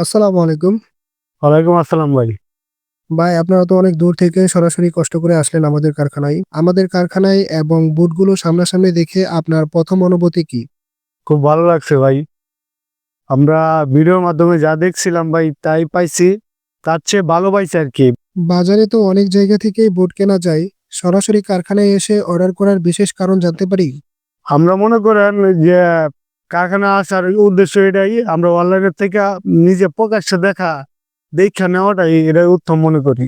আসসালামু আলাইকুম। ওয়ালাইকুম আসসালাম ভাই। ভাই আপনারা তো অনেক দূর থেকে সরাসরি কষ্ট করে আসলেন আমাদের কারখানায়। আমাদের কারখানায় এবং বুটগুলো সামনাসামনি দেখে আপনার ১ম অনুভূতি কি? খুব ভালো লাগছে ভাই। আমরা ভিডিওর মাধ্যমে যা দেখছিলাম ভাই তাই পাইছি। তার চেয়ে ভালো পাইছি আরকি। বাজারে তো অনেক জায়গা থেকেই বুট কেনা যায়। সরাসরি কারখানায় এসে অর্ডার করার বিশেষ কারণ জানতে পারি? আমরা মনে করেন যে কারখানায় আসার উদ্দেশ্য এটাই আমরা অনলাইনের থেকে নিজে প্রকাশ্যে দেখা দেইখা নেওয়াটাই এটাই উত্তম মনে করি।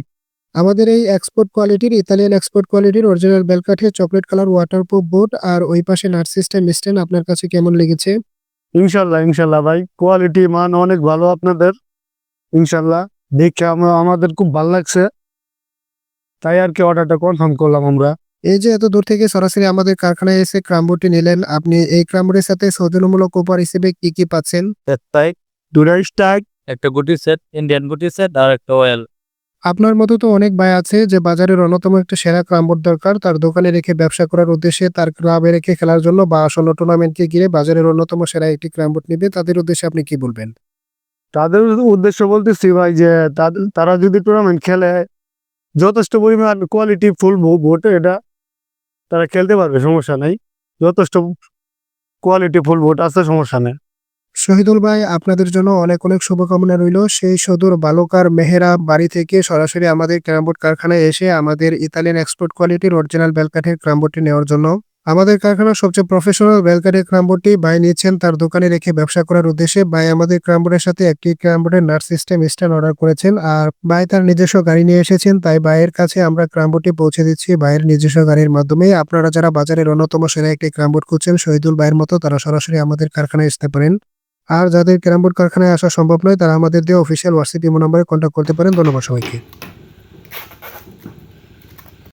আমাদের এই এক্সপোর্ট কোয়ালিটির ইতালিয়ান এক্সপোর্ট কোয়ালিটির original বেলকাঠের chocolate colour water waterproof boot আর ওই পাশে নাট সিস্টেম স্ট্যান্ড আপনার কাছে কেমন লেগেছে? ইনশাল্লাহ, ইনশাল্লাহ ভাই। কোয়ালিটি মান অনেক ভালো আপনাদের। ইনশাল্লাহ। দেখে আমা আমাদের খুব ভালো লাগছে। তাই আরকি অর্ডারটা কনফার্ম করলাম আমরা। এই যে এত দূর থেকে সরাসরি আমাদের কারখানায় এসে ক্রাম বুটটি নিলেন, আপনি এই ক্রাম বুটের সাথে সৌজন্যমূলক উপহার হিসেবে কি, কি পাচ্ছেন? তাই দুটা স্টাইক একটা গুটি সেট, ইন্ডিয়ান গুটি সেট আর একটা অয়েল। আপনার মতো তো অনেক ভাই আছে যে বাজারের অন্যতম একটা সেরা ক্রামবোর্ড দরকার তার দোকানে রেখে ব্যবসা করার উদ্দেশ্যে তার ক্লাবে রেখে খেলার জন্য বা আসন্ন টুর্নামেন্টকে ঘিরে বাজারের অন্যতম সেরা একটি ক্রাম বোর্ড নিবে তাদের উদ্দেশ্যে আপনি কি বলবেন? তাদের উদ্দেশ্য বলতেছি ভাই যে তারা যদি টুর্নামেন্ট খেলে যথেষ্ট পরিমাণ কোয়ালিটি ফুল বোট এটা তারা খেলতে পারবে, সমস্যা নাই। যথেষ্ট কোয়ালিটি ফুল ভোট আছে, সমস্যা নেই। শহীদুল ভাই, আপনাদের জন্য অনেক অনেক শুভকামনা রইল। সেই সদর বালকার মেহেরা বাড়ি থেকে সরাসরি আমাদের ক্রামবোর্ড কারখানায় এসে আমাদের ইতালিয়ান এক্সপোর্ট কোয়ালিটির অরিজিনাল বেলকাঠের ক্রামবোর্ডটি নেওয়ার জন্য আমাদের কারখানার সবচেয়ে প্রফেশনাল বেলকাঠের ক্রামবোর্ডটি বাই নিচ্ছেন তার দোকানে রেখে ব্যবসা করার উদ্দেশ্যে। ভাই আমাদের ক্রামবোর্ডের সাথে একটি ক্রামবোর্ডের নার্স সিস্টেম স্ট্যান্ড অর্ডার করেছেন আর ভাই তার নিজস্ব গাড়ি নিয়ে এসেছেন, তাই বাইয়ের কাছে আমরা ক্রামবোর্ডটি পৌঁছে দিচ্ছি ভাইয়ের নিজস্ব গাড়ির মাধ্যমে। আপনারা যারা বাজারের অন্যতম সেরা একটি ক্রামবোর্ড খুঁজছেন, শহীদুল বাইয়ের মতো তারা সরাসরি আমাদের কারখানায় আসতে পারেন। আর যাদের ক্যারামবোর্ড কারখানায় আসা সম্ভব নয়, তারা আমাদের দিয়ে অফিসিয়াল হোয়াটসঅ্যাপ ইমো নম্বরে কন্ট্যাক্ট করতে পারেন। ধন্যবাদ সবাইকে।